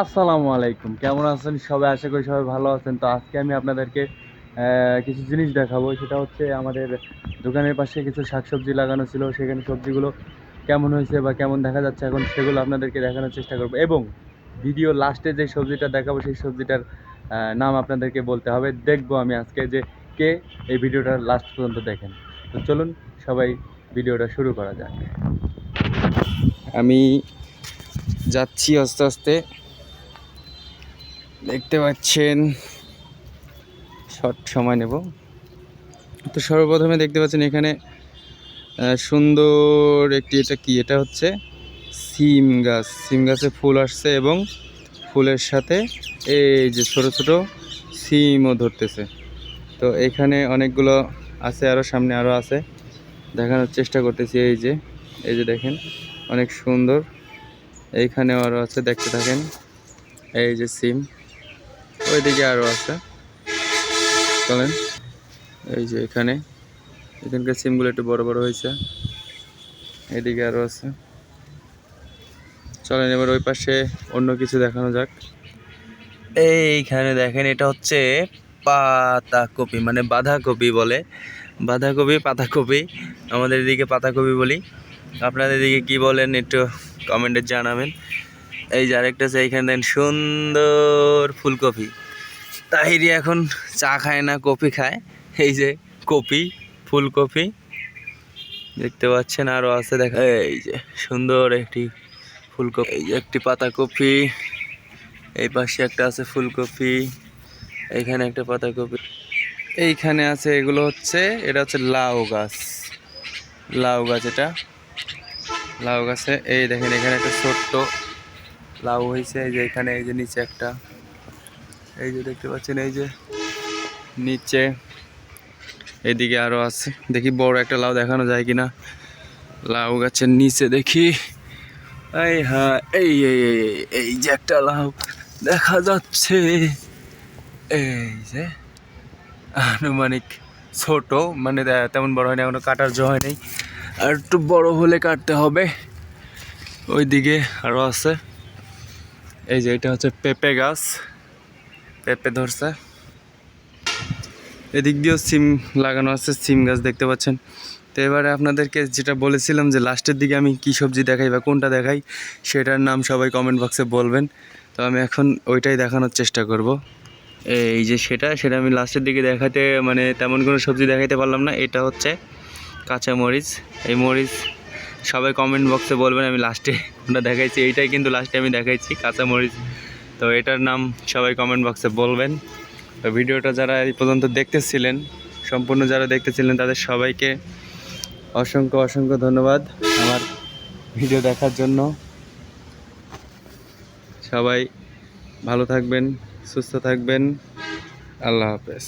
আসসালামু আলাইকুম। কেমন আছেন? সবাই আশা করি সবাই ভালো আছেন। তো আজকে আমি আপনাদেরকে কিছু জিনিস দেখাবো। সেটা হচ্ছে আমাদের দোকানের পাশে কিছু শাকসবজি লাগানো ছিল। সেখানে সবজিগুলো কেমন হয়েছে বা কেমন দেখা যাচ্ছে এখন সেগুলো আপনাদেরকে দেখানোর চেষ্টা করব। এবং ভিডিও লাস্টে যে সবজিটা দেখাবো, সেই সবজিটার নাম আপনাদেরকে বলতে হবে। দেখব আমি আজকে যে কে এই ভিডিওটা লাস্ট পর্যন্ত দেখেন। তো চলুন সবাই ভিডিওটা শুরু করা যাক। আমি যাচ্ছি আস্তে আস্তে। দেখতে পাচ্ছেন। শর্ট সময় নেব। তো সর্বপ্রথমে দেখতে পাচ্ছেন এখানে সুন্দর একটি এটা কি? এটা হচ্ছে সিম গাছ। সিম গাছে ফুল আসছে এবং ফুলের সাথে এই যে ছোট ছোট সিমও ধরতেছে। তো এখানে অনেকগুলো আছে আরও সামনে আরও আছে। দেখানোর চেষ্টা করতেছি এই যে এই যে দেখেন, অনেক সুন্দর। এইখানেও আরও আছে, দেখতে থাকেন। এই যে সিম। ওইদিকে আরও আছে। চলেন। এই যে এখানে। এখানকার সিমগুলো একটু বড় বড় হয়েছে। এদিকে আরও আছে। চলেন, এবার ওই পাশে অন্য কিছু দেখানো যাক। এইখানে দেখেন, এটা হচ্ছে পাতাকপি মানে বাঁধাকপি বলে। বাঁধাকপি, পাতাকপি। আমাদের এদিকে পাতাকপি বলি। আপনাদের এদিকে কি বলেন একটু কমেন্টে জানাবেন। এই যে আরেকটা আছে, এইখানে দেখেন সুন্দর ফুলকপি। তাহিরি এখন চা খায় না কপি খায়। এই যে কপি, ফুলকপি। দেখতে পাচ্ছেন আরও আছে, দেখা এই যে সুন্দর একটি ফুলকপি, এই যে একটি পাতাকপি। এই পাশে একটা আছে ফুলকপি, এইখানে একটা পাতাকপি। এইখানে আছে এগুলো হচ্ছে, এটা হচ্ছে লাউ গাছ। লাউ গাছ এটা। লাউ গাছে, এই দেখেন এখানে একটা ছোট্ট লাউ হয়েছে এই যে এখানে, এই যে নিচে একটা। এই যে দেখতে পাচ্ছেন, এই যে নিচে, এদিকে আরও আছে। দেখি বড় একটা লাউ দেখানো যায় কিনা। লাউ গাছের নিচে দেখি। এই হ্যাঁ এই এই যে একটা লাউ দেখা যাচ্ছে। এই যে আনুমানিক ছোট মানে তেমন বড় হয়নি, এখনও কাটার জো হয়নি। আর একটু বড় হলে কাটতে হবে। ওইদিকে আরও আছে। এই যে এটা হচ্ছে পেঁপে গাছ। পেঁপে ধরছে। এদিক দিয়েও সিম লাগানো আছে, সিম গাছ দেখতে পাচ্ছেন। তো এবারে আপনাদেরকে যেটা বলেছিলাম যে লাস্টের দিকে আমি কি সবজি দেখাই বা কোনটা দেখাই, সেটার নাম সবাই কমেন্ট বক্সে বলবেন। তো আমি এখন ওইটাই দেখানোর চেষ্টা করব। এই যে সেটা সেটা আমি লাস্টের দিকে দেখাতে মানে তেমন কোনো সবজি দেখাইতে পারলাম না। এটা হচ্ছে কাঁচা মরিচ। এই মরিচ সবাই কমেন্ট বক্সে বলবেন, আমি লাস্টে কোনটা দেখাইছি। এইটাই কিন্তু লাস্টে আমি দেখাইছি, কাঁচা মরিচ। তো এটার নাম সবাই কমেন্ট বক্সে বলবেন। তো ভিডিওটা যারা এই পর্যন্ত দেখতেছিলেন, সম্পূর্ণ যারা দেখতেছিলেন, তাদের সবাইকে অসংখ্য অসংখ্য ধন্যবাদ আমার ভিডিও দেখার জন্য। সবাই ভালো থাকবেন, সুস্থ থাকবেন। আল্লাহ হাফেজ।